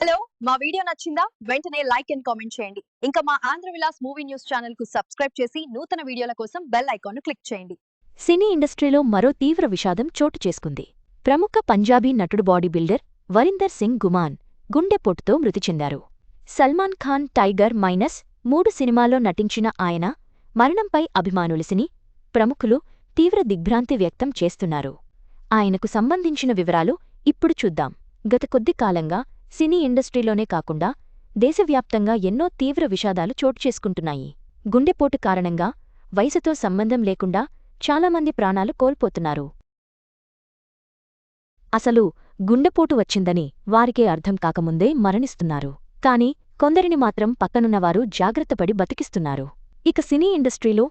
Hello మా video నచ్చిందా? వెంటనే లైక్ అండ్ కామెంట్ చేయండి. ఇంకా మా ఆంధ్ర విలాస్ మూవీ న్యూస్ ఛానల్కు సబ్స్క్రైబ్ చేసి నూతన వీడియోల కోసం బెల్ ఐకాన్ క్లిక్ చేయండి. సినీ ఇండస్ట్రీలో మరో తీవ్ర విషాదం చోటు చేసుకుంది. ప్రముఖ పంజాబీ నటుడు బాడీ బిల్డర్ వరీందర్ సింగ్ గుమాన్ గుండెపోటుతో మృతి చెందారు. సల్మాన్ ఖాన్ టైగర్ మైనస్ మూడు సినిమాల్లో నటించిన ఆయన మరణంపై అభిమానులసిని ప్రముఖులు తీవ్ర దిగ్భ్రాంతి వ్యక్తం చేస్తున్నారు. ఆయనకు సంబంధించిన వివరాలు ఇప్పుడు చూద్దాం. గత కొద్ది కాలంగా సినీ ఇండస్ట్రీలోనే కాకుండా దేశవ్యాప్తంగా ఎన్నో తీవ్ర విషాదాలు చోటు చేసుకుంటున్నాయి. గుండెపోటు కారణంగా వయసుతో సంబంధం లేకుండా చాలామంది ప్రాణాలు కోల్పోతున్నారు. అసలు గుండెపోటు వచ్చిందని వారికే అర్థం కాకముందే మరణిస్తున్నారు. కాని కొందరిని మాత్రం పక్కనున్నవారు జాగ్రత్తపడి బతికిస్తున్నారు. ఇక సినీ ఇండస్ట్రీలో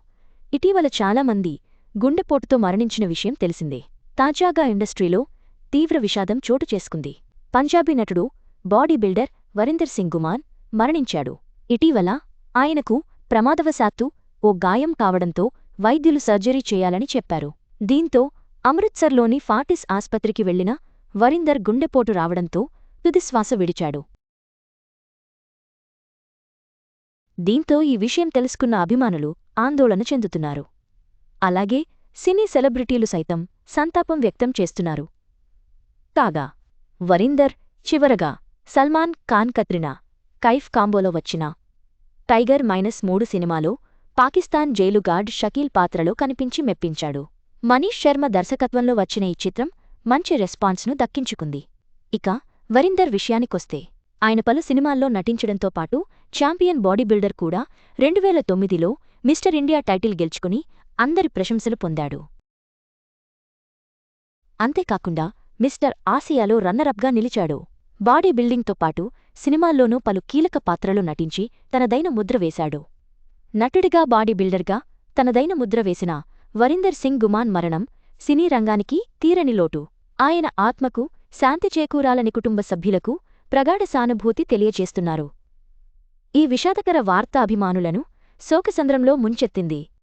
ఇటీవల చాలామంది గుండెపోటుతో మరణించిన విషయం తెలిసిందే. తాజాగా ఇండస్ట్రీలో తీవ్ర విషాదం చోటు చేసుకుంది. పంజాబీ నటుడు బాడీ బిల్డర్ వరీందర్ సింగ్ గుమాన్ మరణించాడు. ఇటీవల ఆయనకు ప్రమాదవశాత్తు ఓ గాయం కావడంతో వైద్యులు సర్జరీ చేయాలని చెప్పారు. దీంతో అమృత్సర్లోని ఫాటిస్ ఆస్పత్రికి వెళ్ళిన వరీందర్ గుండెపోటు రావడంతో తుదిశ్వాస విడిచాడు. దీంతో ఈ విషయం తెలుసుకున్న అభిమానులు ఆందోళన చెందుతున్నారు. అలాగే సినీ సెలబ్రిటీలు సైతం సంతాపం వ్యక్తం చేస్తున్నారు. కాగా వరీందర్ చివరగా సల్మాన్ ఖాన్ కత్రినా కైఫ్ కాంబోలో వచ్చిన టైగర్ మైనస్ మూడు సినిమాలో పాకిస్తాన్ జైలు గార్డ్ షకీల్ పాత్రలో కనిపించి మెప్పించాడు. మనీష్ శర్మ దర్శకత్వంలో వచ్చిన ఈ చిత్రం మంచి రెస్పాన్స్ను దక్కించుకుంది. ఇక వరిందర్ విషయానికొస్తే ఆయన పలు సినిమాల్లో నటించడంతో పాటు ఛాంపియన్ బాడీ బిల్డర్ కూడా రెండువేల తొమ్మిదిలో మిస్టర్ ఇండియా టైటిల్ గెలుచుకుని అందరి ప్రశంసలు పొందాడు. అంతేకాకుండా మిస్టర్ ఆసియాలో రన్నరప్గా నిలిచాడు. బాడీ బిల్డింగ్తో పాటు సినిమాల్లోనూ పలు కీలక పాత్రలు నటించి తనదైన ముద్ర వేశాడు. నటుడిగా బాడీ బిల్డర్గా తనదైన ముద్ర వేసిన వరీందర్ సింగ్ గుమాన్ మరణం సినీ రంగానికి తీరని లోటు. ఆయన ఆత్మకు శాంతి చేకూరాలని కుటుంబ సభ్యులకు ప్రగాఢ సానుభూతి తెలియచేస్తున్నారు ఈ విషాదకర వార్త అభిమానులను శోకసంద్రంలో ముంచెత్తింది.